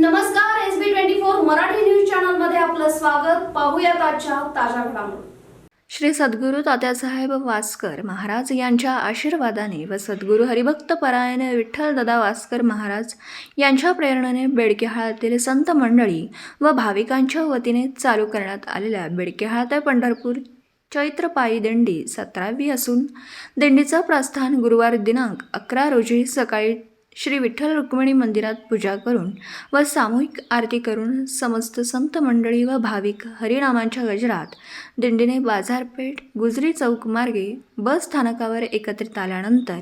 नमस्कार S B twenty four Marathi news चॅनलमध्ये आपलं स्वागत. पाहूया आजच्या ताज्या घडामोडी. श्री सद्गुरू तात्यासाहेब वासकर महाराज यांच्या आशीर्वादाने व सद्गुरू हरिभक्त परायण विठ्ठल दादा वासकर महाराज यांच्या प्रेरणेने बेडकेहाळातील संत मंडळी व भाविकांच्या वतीने चालू करण्यात आलेल्या बेडकेहाळ ते पंढरपूर चैत्र पायी दिंडी सतरावी असून दिंडीचं प्रस्थान गुरुवार दिनांक अकरा रोजी सकाळी श्री विठ्ठल रुक्मिणी मंदिरात पूजा करून व सामूहिक आरती करून समस्त संत मंडळी व भाविक हरिनामांच्या गजरात दिंडीने बाजारपेठ गुजरी चौक मार्गे बस स्थानकावर एकत्रित आल्यानंतर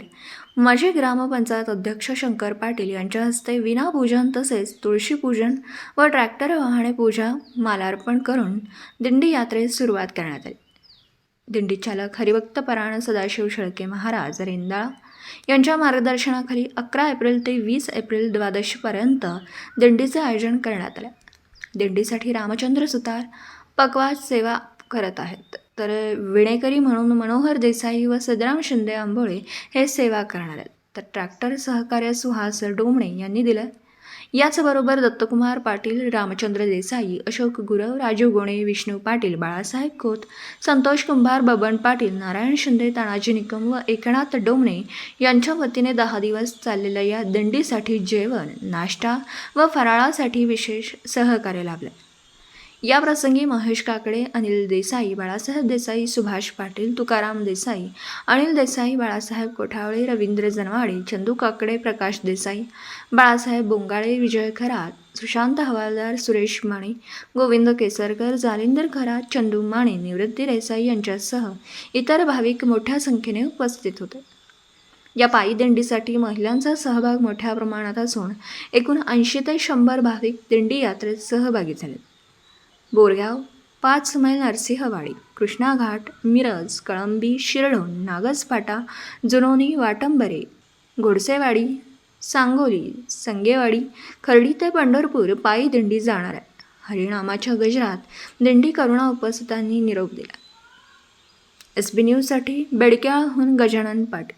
माजी ग्रामपंचायत अध्यक्ष शंकर पाटील यांच्या हस्ते विनापूजन तसेच तुळशीपूजन व ट्रॅक्टर वाहने पूजा मालार्पण करून दिंडी यात्रेस सुरुवात करण्यात आली. दिंडीचालक हरिभक्त परायण सदाशिव शेळके महाराज रेंदाळा यांच्या मार्गदर्शनाखाली अकरा एप्रिल ते वीस एप्रिल द्वादशीपर्यंत दिंडीचे आयोजन करण्यात आले. दिंडीसाठी रामचंद्र सुतार पकवाज सेवा करत आहेत. तर विणेकरी म्हणून मनोहर देसाई व सदराम शिंदे आंबोळे हे सेवा करणार आहेत. तर ट्रॅक्टर सहकार्य सुहास डोमणे यांनी दिलं याचबरोबर दत्तकुमार पाटील रामचंद्र देसाई अशोक गुरव राजू गोणे विष्णू पाटील बाळासाहेब खोत संतोष कुंभार बबन पाटील नारायण शिंदे तानाजी निकम व एकनाथ डोमणे यांच्या वतीने दहा दिवस चाललेल्या या दिंडीसाठी जेवण नाश्ता व फराळासाठी विशेष सहकार्य लाभले. या प्रसंगी महेश काकडे अनिल देसाई बाळासाहेब देसाई सुभाष पाटील तुकाराम देसाई अनिल देसाई बाळासाहेब कोठावळे रवींद्र जनवाडे चंदू काकडे प्रकाश देसाई बाळासाहेब बोंगाळे विजय खरात सुशांत हवालदार सुरेश माने गोविंद केसरकर जालिंदर खरात चंदू माने निवृत्ती देसाई यांच्यासह इतर भाविक मोठ्या संख्येने उपस्थित होते. या पायी दिंडीसाठी महिलांचा सहभाग मोठ्या प्रमाणात असून एकूण ऐंशी ते शंभर भाविक दिंडी यात्रेत सहभागी झाले बोरगाव पाच मैल नरसिंहवाडी कृष्णाघाट मिरज कळंबी शिरढोण नागसपाटा जुनोनी वाटंबरे घोडसेवाडी सांगोली संगेवाडी खर्डी ते पंढरपूर पायी दिंडी जाणार आहे हरिनामाच्या गजरात दिंडी करुणा उपस्थितांनी निरोप दिला. एस बी न्यूजसाठी बेडक्याहून गजानन पाटील.